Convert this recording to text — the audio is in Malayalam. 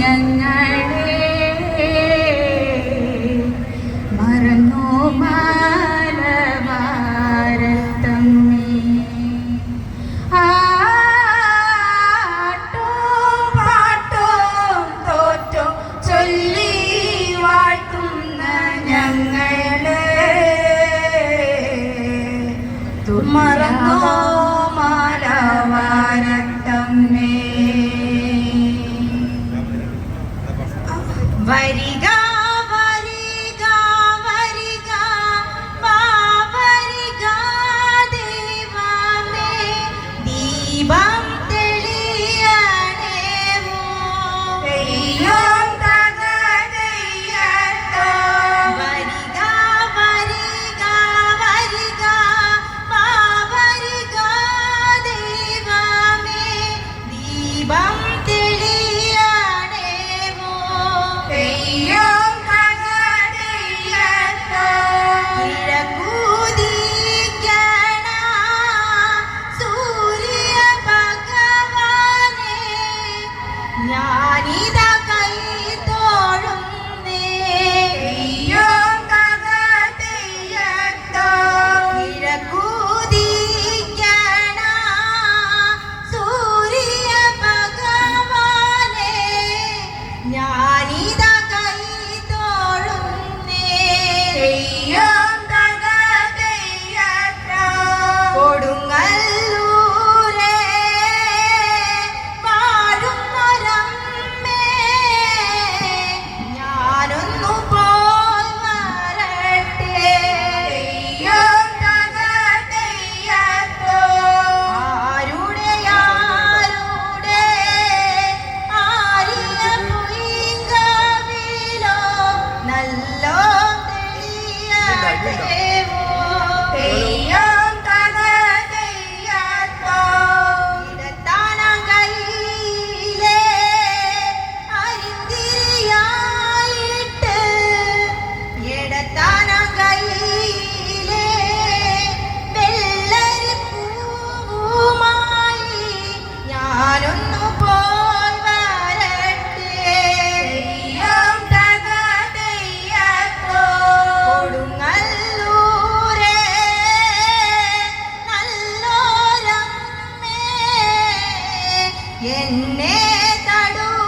ഞങ്ങളെ മറന്നു മാലവാരത്തമ്മേ ആട്ടോ പാട്ടോ തോറ്റോ വാഴ്ത്തുന്ന ഞങ്ങളെ മറന്നോ മാലവാരത്തമ്മേ വരി என்னே தடு